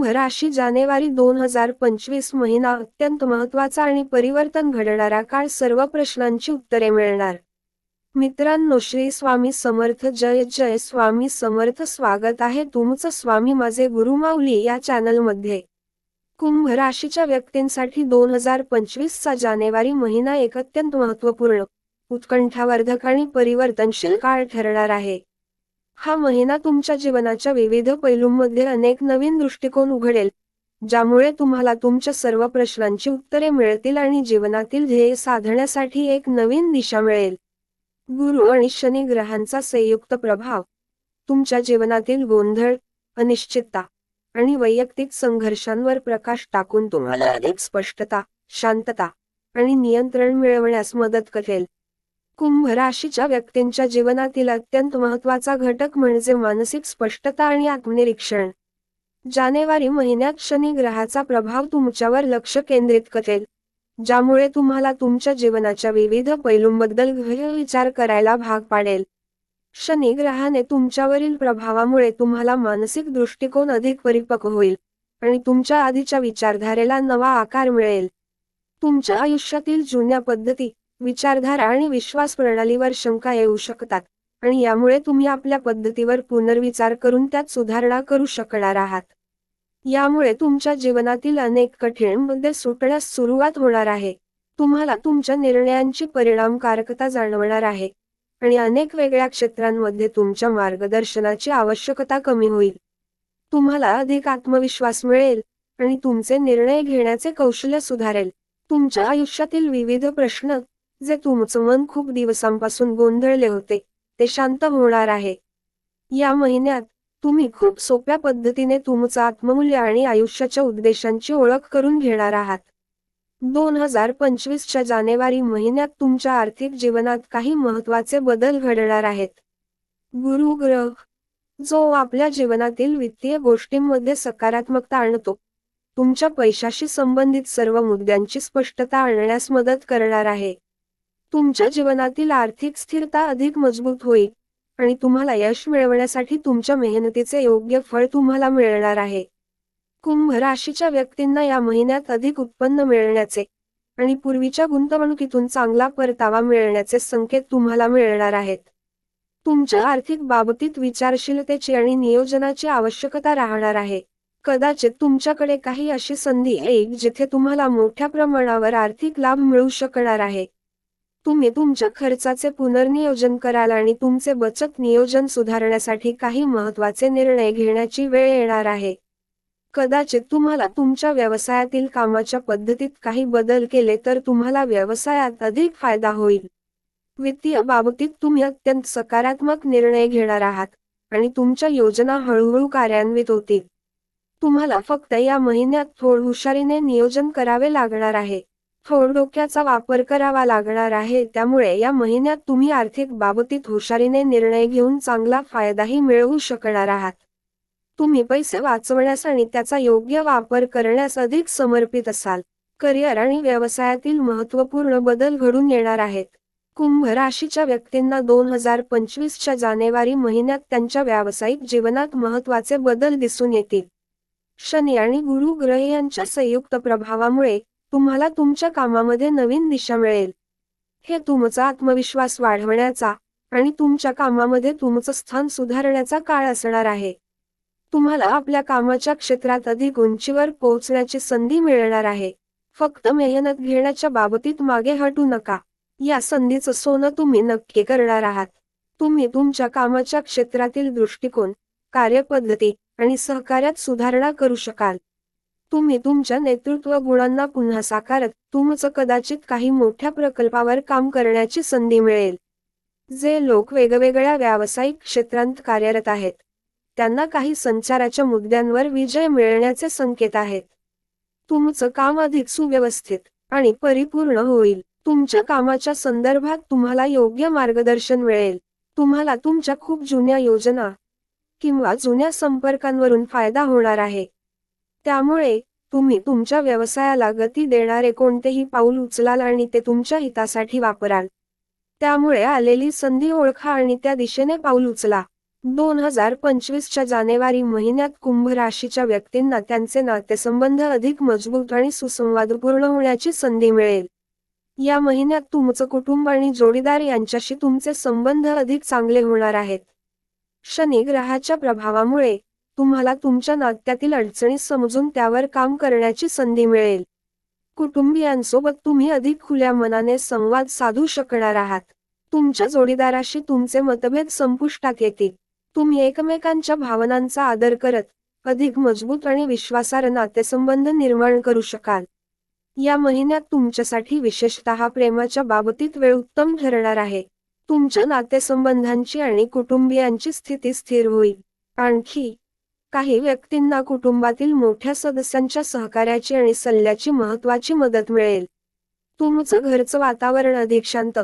कुंभ राशी जानेवारी दोन हजार पंचवीस महिना अत्यंत महत्त्वाचा आणि परिवर्तन घडणारा काळ सर्व प्रश्नांची उत्तरे मिळणार. मित्रांनो श्री स्वामी समर्थ जय जय. स्वामी समर्थ स्वागत आहे तुमचं स्वामी माझे गुरुमाऊली या चॅनलमध्ये. कुंभ राशीच्या व्यक्तींसाठी दोन हजार पंचवीसचा जानेवारी महिना एक अत्यंत महत्त्वपूर्ण उत्कंठावर्धक आणि परिवर्तनशील काळ ठरणार आहे. हा महिना तुमच्या जीवनाच्या विविध पैलूंमध्ये अनेक नवीन दृष्टिकोन उघडेल ज्यामुळे तुम्हाला तुमच्या सर्व प्रश्नांची उत्तरे मिळतील आणि जीवनातील ध्येय साधण्यासाठी एक नवीन दिशा मिळेल. गुरु आणि शनी ग्रहांचा संयुक्त प्रभाव तुमच्या जीवनातील गोंधळ अनिश्चितता आणि वैयक्तिक संघर्षांवर प्रकाश टाकून तुम्हाला अधिक स्पष्टता शांतता आणि नियंत्रण मिळवण्यास मदत करेल. कुंभ राशीच्या व्यक्तींच्या जीवनातील अत्यंत महत्त्वाचा घटक म्हणजे मानसिक स्पष्टता आणि आत्मनिरीक्षण. जानेवारी महिन्यात शनी ग्रहाचा प्रभाव तुमच्यावर लक्ष केंद्रित करेल ज्यामुळे तुम्हाला तुमच्या जीवनाच्या विविध पैलूंबद्दल विचार करायला भाग पाडेल. शनी ग्रहाने तुमच्यावरील प्रभावामुळे तुम्हाला मानसिक दृष्टिकोन अधिक परिपक्व होईल आणि तुमच्या आधीच्या विचारधारेला नवा आकार मिळेल. तुमच्या आयुष्यातील जुन्या पद्धती विचारधारा आणि विश्वास प्रणालीवर शंका येऊ शकतात आणि यामुळे तुम्ही आपल्या पद्धतीवर पुनर्विचार करून त्यात सुधारणा करू शकणार आहात. यामुळे तुमच्या जीवनातील अनेक कठीण मुद्दे सुटण्यास सुरुवात होणार आहे. तुम्हाला तुमच्या निर्णयांची परिणामकारकता जाणवणार आहे आणि अनेक वेगळ्या क्षेत्रांमध्ये तुमच्या मार्गदर्शनाची आवश्यकता कमी होईल. तुम्हाला अधिक आत्मविश्वास मिळेल आणि तुमचे निर्णय घेण्याचे कौशल्य सुधारेल. तुमच्या आयुष्यातील विविध प्रश्न जे तुमचं मन खूप दिवसांपासून गोंधळले होते ते शांत होणार आहे. या महिन्यात तुम्ही खूप सोप्या पद्धतीने तुमचं आत्ममूल्य आणि आयुष्याच्या उद्देशांची ओळख करून घेणार आहात. दोन हजार पंचवीसच्या जानेवारी महिन्यात तुमच्या आर्थिक जीवनात काही महत्त्वाचे बदल घडणार आहेत. गुरु ग्रह जो आपल्या जीवनातील वित्तीय गोष्टींमध्ये सकारात्मकता आणतो तुमच्या पैशाशी संबंधित सर्व मुद्द्यांची स्पष्टता आणण्यास मदत करणार आहे. तुमच्या जीवनातील आर्थिक स्थिरता अधिक मजबूत होईल आणि तुम्हाला यश मिळवण्यासाठी तुमच्या मेहनतीचे योग्य फळ तुम्हाला मिळणार आहे. कुंभ राशीच्या व्यक्तींना या महिन्यात अधिक उत्पन्न मिळण्याचे आणि पूर्वीच्या गुंतवणुकीतून चांगला परतावा मिळण्याचे संकेत तुम्हाला मिळणार आहेत. तुमच्या आर्थिक बाबतीत विचारशीलतेची आणि नियोजनाची आवश्यकता राहणार आहे. कदाचित तुमच्याकडे काही अशी संधी येईल जिथे तुम्हाला मोठ्या प्रमाणावर आर्थिक लाभ मिळू शकणार आहे. तुम्ही तुमच्या खर्चाचे पुनर्नियोजन कराल आणि तुमचे बचत नियोजन सुधारण्यासाठी काही महत्त्वाचे निर्णय घेण्याची वेळ येणार आहे. कदाचित तुम्हाला तुमच्या व्यवसायातील कामाच्या पद्धतीत काही बदल केले तर तुम्हाला व्यवसायात अधिक फायदा होईल. वित्तीय बाबतीत तुम्ही अत्यंत सकारात्मक निर्णय घेणार आहात आणि तुमच्या योजना हळूहळू कार्यान्वित होतील. तुम्हाला फक्त या महिन्यात थोड हुशारीने नियोजन करावे लागणार आहे. थोड वापर करावा लागणार आहे. त्यामुळे या महिन्यात तुम्ही आर्थिक बाबतीत हुशारीने निर्णय घेऊन चांगला फायदाही मिळवू शकणार आहात. तुम्ही पैसे वाचवण्यास आणि त्याचा योग्य वापर करण्यास अधिक समर्पित असाल. करिअर आणि व्यवसायातील महत्त्वपूर्ण बदल घडून येणार आहेत. कुंभ राशीच्या व्यक्तींना दोन हजार पंचवीसच्या जानेवारी महिन्यात त्यांच्या व्यावसायिक जीवनात महत्त्वाचे बदल दिसून येतील. शनी आणि गुरु ग्रह यांच्या संयुक्त प्रभावामुळे तुम्हाला तुमच्या कामामध्ये नवीन दिशा मिळेल. हे तुमचा आत्मविश्वास वाढवण्याचा आणि तुमच्या कामामध्ये तुमचं स्थान सुधारण्याचा काळ असणार आहे. तुम्हाला आपल्या कामाच्या क्षेत्रात अधिक उंचीवर पोहोचण्याची संधी मिळणार आहे. फक्त मेहनत घेण्याच्या बाबतीत मागे हटू नका. या संधीचं सोनं तुम्ही नक्की करणार आहात. तुम्ही तुमच्या कामाच्या क्षेत्रातील दृष्टिकोन कार्यपद्धती आणि सहकार्यात सुधारणा करू शकाल. तुम्ही तुमच्या नेतृत्व गुणांना पुन्हा साकारत तुमचं कदाचित काही मोठ्या प्रकल्पावर काम करण्याची संधी मिळेल. जे लोक वेगवेगळ्या व्यावसायिक क्षेत्रांत कार्यरत आहेत. त्यांना काही संचाराच्या मुद्द्यांवर विजय मिळण्याचे संकेत आहेत. तुमचं काम अधिक सुव्यवस्थित आणि परिपूर्ण होईल. तुमच्या कामाच्या संदर्भात तुम्हाला योग्य मार्गदर्शन मिळेल. तुम्हाला तुमच्या खूप जुन्या योजना किंवा जुन्या संपर्कांवरून फायदा होणार आहे. त्यामुळे तुम्ही तुमच्या व्यवसायाला गती देणारे कोणतेही पाऊल उचलाल आणि ते तुमच्या हितासाठी वापराल. त्यामुळे आलेली संधी ओळखा आणि त्या दिशेने पाऊल उचला. दोन हजार पंचवीसच्या जानेवारी महिन्यात कुंभ राशीच्या व्यक्तींना त्यांचे नातेसंबंध अधिक मजबूत आणि सुसंवादपूर्ण होण्याची संधी मिळेल. या महिन्यात तुमचं कुटुंब आणि जोडीदार यांच्याशी तुमचे संबंध अधिक चांगले होणार आहेत. शनी ग्रहाच्या प्रभावामुळे तुम्हाला तुमच्या नात्यातील अडचणी समजून त्यावर काम करण्याची संधी मिळेल. कुटुंबियांसोबत तुम्ही अधिक खुल्या मनाने संवाद साधू शकणार आहात. तुमच्या जोडीदाराशी तुमचे मतभेद संपुष्टात येतील. तुम्ही एकमेकांच्या भावनांचा आदर करत अधिक मजबूत आणि विश्वासार्ह नातेसंबंध निर्माण करू शकाल. या महिन्यात तुमच्यासाठी विशेषतः प्रेमाच्या बाबतीत वेळ उत्तम ठरणार आहे. तुमच्या नातेसंबंधांची आणि कुटुंबियांची स्थिती स्थिर होईल. आणखी काही व्यक्तींना कुटुंबातील मोठ्या सदस्यांच्या सहकार्याची आणि सल्ल्याची महत्वाची मदत मिळेल. तुमचं घरचं वातावरण अधिक शांत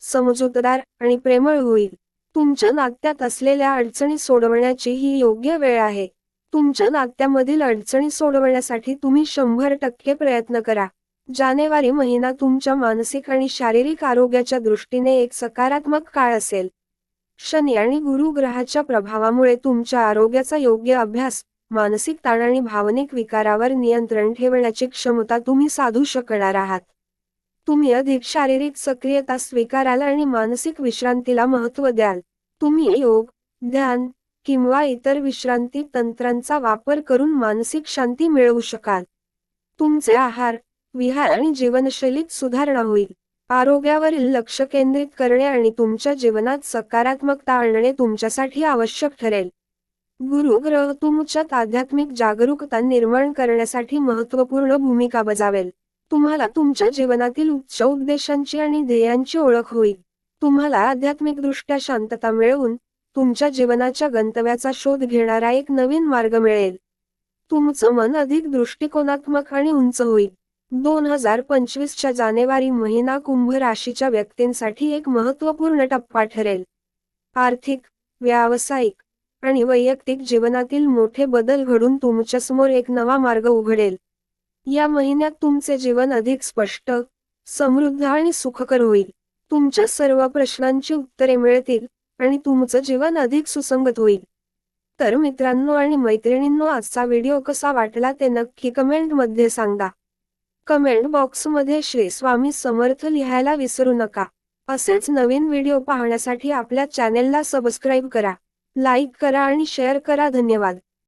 समजूतदार आणि प्रेमळ होईल. तुमच्या नात्यात असलेल्या अडचणी सोडवण्याची ही योग्य वेळ आहे. तुमच्या नात्यामधील अडचणी सोडवण्यासाठी तुम्ही शंभर टक्के प्रयत्न करा जानेवारी महिना तुमच्या मानसिक आणि शारीरिक आरोग्याच्या दृष्टीने एक सकारात्मक काळ असेल. शनी आणि गुरु ग्रहाच्या प्रभावामुळे तुमच्या आरोग्याचा योग्य अभ्यास मानसिक ताण आणि भावनिक विकारावर नियंत्रण ठेवण्याची क्षमता तुम्ही साधू शकणार आहात. तुम्ही अधिक शारीरिक सक्रियता स्वीकाराल आणि मानसिक विश्रांतीला महत्त्व द्याल. तुम्ही योग ध्यान किंवा इतर विश्रांती तंत्रांचा वापर करून मानसिक शांती मिळवू शकाल. तुमचे आहार विहार आणि जीवनशैलीत सुधारणा होईल. आरोग्यावरील लक्ष केंद्रित करणे आणि तुमच्या जीवनात सकारात्मकता आणणे तुमच्यासाठी आवश्यक ठरेल. गुरु ग्रह तुमच्यात आध्यात्मिक जागरूकता निर्माण करण्यासाठी महत्त्वपूर्ण भूमिका बजावेल. तुम्हाला तुमच्या जीवनातील उच्च उद्देशांची आणि ध्येयांची ओळख होईल. तुम्हाला आध्यात्मिकदृष्ट्या शांतता मिळवून तुमच्या जीवनाच्या गंतव्याचा शोध घेणारा एक नवीन मार्ग मिळेल. तुमचं मन अधिक दृष्टिकोनात्मक आणि उंच होईल. दोन हजार पंचवीसच्या जानेवारी महिना कुंभ राशीच्या व्यक्तींसाठी एक महत्त्वपूर्ण टप्पा ठरेल. आर्थिक व्यावसायिक आणि वैयक्तिक जीवनातील मोठे बदल घडून तुमच्यासमोर एक नवा मार्ग उघडेल. या महिन्यात तुमचे जीवन अधिक स्पष्ट समृद्ध आणि सुखकर होईल. तुमच्या सर्व प्रश्नांची उत्तरे मिळतील आणि तुमचं जीवन अधिक सुसंगत होईल. तर मित्रांनो आणि मैत्रिणींनो आजचा व्हिडिओ कसा वाटला ते नक्की कमेंटमध्ये सांगा. कमेंट बॉक्समध्ये श्री स्वामी समर्थ लिहायला विसरू नका. असेच नवीन व्हिडिओ पाहण्यासाठी आपल्या चॅनेलला सबस्क्राईब करा. लाईक करा आणि शेअर करा. धन्यवाद.